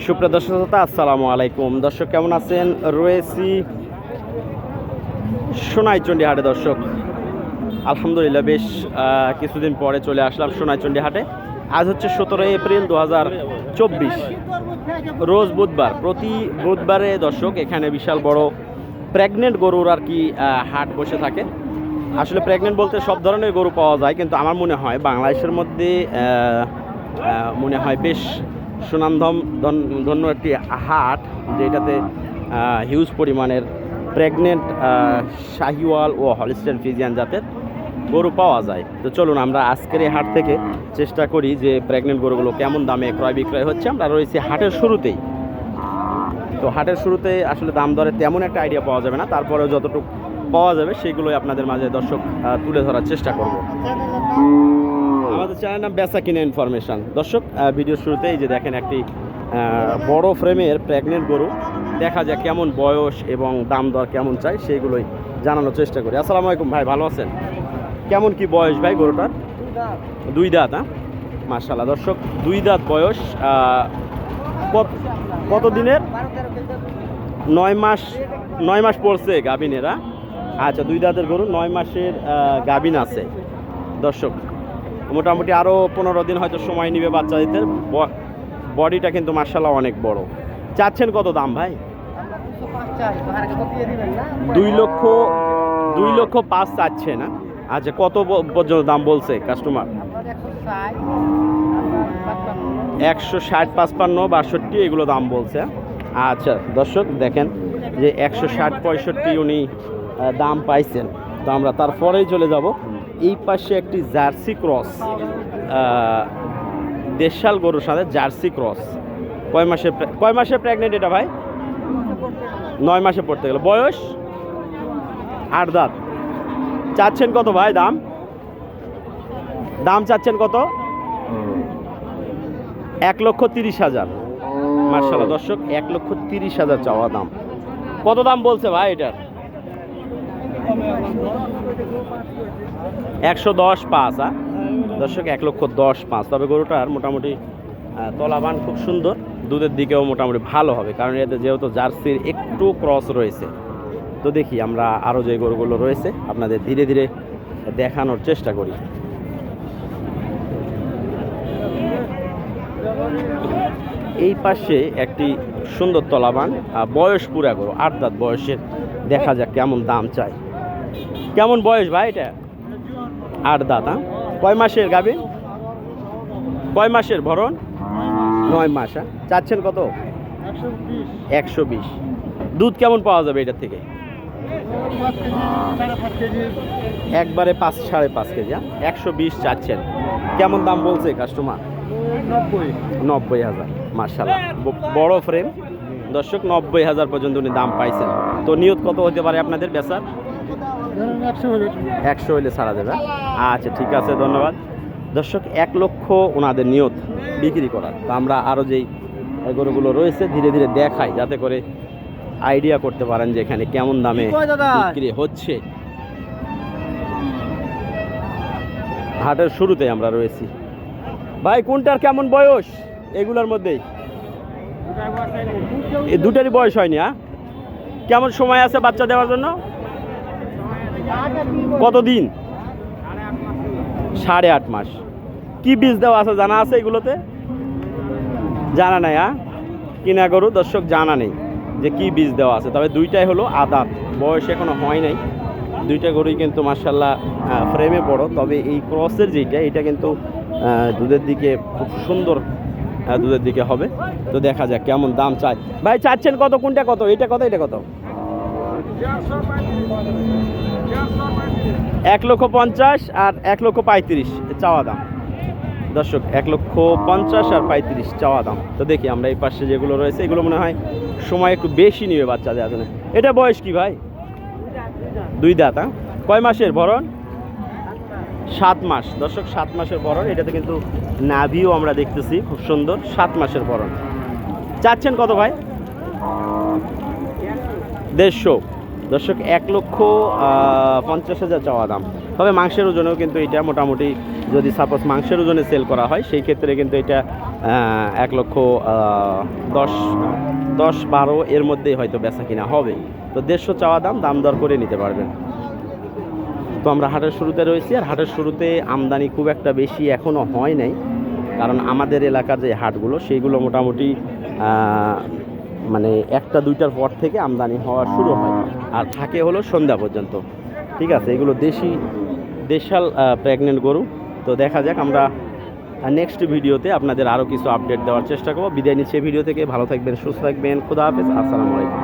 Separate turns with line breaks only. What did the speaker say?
সুপ্রিয় দর্শক শ্রোতা, আসসালামু আলাইকুম। দর্শক কেমন আছেন? রয়েছি সোনাইচন্ডী হাটে দর্শক। আলহামদুলিল্লাহ বেশ কিছুদিন পরে চলে আসলাম সোনাইচন্ডী হাটে। আজ হচ্ছে সতেরোই এপ্রিল দু হাজার চব্বিশ। রোজ বুধবার প্রতি বুধবারে দর্শক এখানে বিশাল বড় প্রেগনেন্ট গরুর আর কি হাট বসে থাকে। আসলে প্রেগনেন্ট বলতে সব ধরনের গরু পাওয়া যায় কিন্তু আমার মনে হয় বাংলাদেশের মধ্যে মনে হয় বেশ সুনামধম ধন- ধন্য একটি হাট, যেটাতে হিউজ পরিমাণের প্রেগনেন্ট শাহিওয়াল ও হলিস্টেন ফিজিয়ান জাতের গরু পাওয়া যায়। তো চলুন আমরা আজকের এই হাট থেকে চেষ্টা করি যে প্রেগনেন্ট গরুগুলো কেমন দামে ক্রয় বিক্রয় হচ্ছে। আমরা রয়েছি হাটের শুরুতেই। তো হাটের শুরুতে আসলে দাম দরে তেমন একটা আইডিয়া পাওয়া যাবে না। তারপরেও যতটুকু পাওয়া যাবে, সেগুলোই আপনাদের মাঝে দর্শক তুলে ধরার চেষ্টা করব। আমাদের চ্যানেল নাম বেচা কিনে ইনফরমেশন দর্শক ভিডিও শুরুতে এই যে দেখেন একটি বড় ফ্রেমের প্রেগনেন্ট গরু। দেখা যায় কেমন বয়স এবং দাম দর কেমন চাই, সেইগুলোই জানানোর চেষ্টা করি। আসসালামু আলাইকুম ভাই, ভালো আছেন? কেমন কি বয়স ভাই গরুটার? দুই দাঁত। হ্যাঁ? মার্শাল্লাহ দর্শক, দুই দাঁত বয়স কত- কত দিনের? নয় মাস নয় মাস পড়ছে গাভিনেরা আচ্ছা দুই দাঁতের গরু, নয় মাসের গাভিন আছে। দর্শক মোটামুটি আরও পনেরো দিন হয়তো সময় নিবে বাচ্চাদের। বডিটা কিন্তু মার্শাল্লাহ অনেক বড়। চাচ্ছেন কত দাম ভাই? দুই লক্ষ দুই লক্ষ পাঁচ চাচ্ছে না? আচ্ছা কত পর্যন্ত দাম বলছে কাস্টমার একশো ষাট পাঁচপান্ন, বাষট্টি, এগুলো দাম বলছে। আচ্ছা দর্শক দেখেন যে একশো ষাট, পঁয়ষট্টি উনি দাম পাইছেন। তো আমরা তারপরেই চলে যাব। এই পাশে একটি জার্সি ক্রস দেশাল গরুর সাথে জার্সি ক্রস। কয় মাসে কয় মাসে প্রেগনেন্ট এটা ভাই? নয় মাসে পড়তে গেল। বয়স? আট দাঁত। চাচ্ছেন কত ভাই দাম? দাম চাচ্ছেন কত? এক লক্ষ তিরিশ হাজার। মার্শাল দর্শক এক লক্ষ তিরিশ হাজার চাওয়া দাম। কত দাম বলছে ভাই এটার? একশো দশ পাঁচ হ্যাঁ দর্শক এক লক্ষ দশ পাঁচ। তবে গরুটার মোটামুটি তলাবান খুব সুন্দর। দুধের দিকেও মোটামুটি ভালো হবে, কারণ এতে যেহেতু জার্সির একটু ক্রস রয়েছে। তো দেখি, আমরা আরও যে গরুগুলো রয়েছে, আপনাদের ধীরে ধীরে দেখানোর চেষ্টা করি। এই পাশে একটি সুন্দর তলাবান বয়স পুরা গরু। আট দাঁত বয়সের। দেখা যাক কেমন দাম চাই কেমন বয়স ভাই এটা? আট দাঁত হ্যাঁ? কয় মাসের গাবে কয় মাসের ভরণ? নয় মাস হ্যাঁ? চাচ্ছেন কত? একশো বিশ। দুধ কেমন পাওয়া যাবে এটা থেকে? একবারে পাঁচ, সাড়ে পাঁচ কেজি হ্যাঁ? একশো বিশ চাচ্ছেন। কেমন দাম বলছে কাস্টমার নব্বই হাজার মার্শাল্লাহ বড় ফ্রেম দর্শক, নব্বই হাজার পর্যন্ত উনি দাম পাইছেন। তো নিয়ত কত হতে পারে আপনাদের বেচার? একশো হইলে ছাড়া দেবে। আচ্ছা ঠিক আছে ধন্যবাদ। দর্শক এক লক্ষ ওনাদের নিয়ত বিক্রি করার। তো আমরা আরও যেই গরুগুলো রয়েছে ধীরে ধীরে দেখাই যাতে করে আইডিয়া করতে পারেন যে এখানে কেমন দামে বিক্রি হচ্ছে। হাটের শুরুতে আমরা রয়েছি। ভাই কোনটার কেমন বয়স? এগুলোর মধ্যেই। এই দুটারই বয়স হয়নি হ্যাঁ? কেমন সময় আছে বাচ্চা দেওয়ার জন্য? কতদিন? সাড়ে আট মাস। কি বীজ দেওয়া আছে জানা আছে এগুলোতে? জানা নাই হ্যাঁ? কিনা গরু, দর্শক জানা নেই যে কি বীজ দেওয়া আছে। তবে দুইটাই হলো আদাত। বয়স এখনও হয় নাই। দুইটা গরুই কিন্তু মার্শাল্লাহ ফ্রেমে বড়। তবে এই ক্রসের যেটা এটা কিন্তু দুধের দিকে খুব সুন্দর দুধের দিকে হবে। তো দেখা যাক কেমন দাম চাই ভাই, চাচ্ছেন কত? কোনটা কত? এটা কত? এটা কত? এক লক্ষ পঞ্চাশ আর এক লক্ষ পঁয়ত্রিশ চাওয়া দাম। দর্শক, এক লক্ষ পঞ্চাশ আর পঁয়ত্রিশ চাওয়া দাম। তো দেখি আমরা এই পাশে যেগুলো রয়েছে, এগুলো মনে হয় সময় একটু বেশি নিবে বাচ্চা জন্য এটা বয়স কি ভাই? দুই দাঁত হ্যাঁ? কয় মাসের ভরণ? সাত মাস। দর্শক, সাত মাসের ভরণ। এটাতে কিন্তু নাভিও আমরা দেখতেছি, খুব সুন্দর। সাত মাসের ভরণ। চাচ্ছেন কত ভাই? দেড়শো। দর্শক, এক লক্ষ পঞ্চাশ হাজার চাওয়া দাম। তবে মাংসের ওজনেও কিন্তু এটা মোটামুটি যদি সাপোজ মাংসের ওজনে সেল করা হয়, সেই ক্ষেত্রে কিন্তু এটা এক লক্ষ দশ দশ বারো এর মধ্যেই হয়তো বেচা কিনা হবে তো দেড়শো চাওয়া দাম দাম দর করে নিতে পারবেন। তো আমরা হাটের শুরুতে রয়েছি, আর হাটের শুরুতে আমদানি খুব একটা বেশি এখনও হয় নাই। কারণ আমাদের এলাকার যে হাটগুলো, সেইগুলো মোটামুটি মানে একটা দুইটার পর থেকে আমদানি হওয়া শুরু হয়। আর থাকে হলো সন্ধ্যা পর্যন্ত। ঠিক আছে, এগুলো দেশি, দেশাল প্রেগনেন্ট গরু। তো দেখা যাক আমরা নেক্সট ভিডিওতে আপনাদের আরও কিছু আপডেট দেওয়ার চেষ্টা করব। বিদায় নিচ্ছে ভিডিও থেকে। ভালো থাকবেন, সুস্থ থাকবেন। খুদা হাফেজ, আসসালামু আলাইকুম।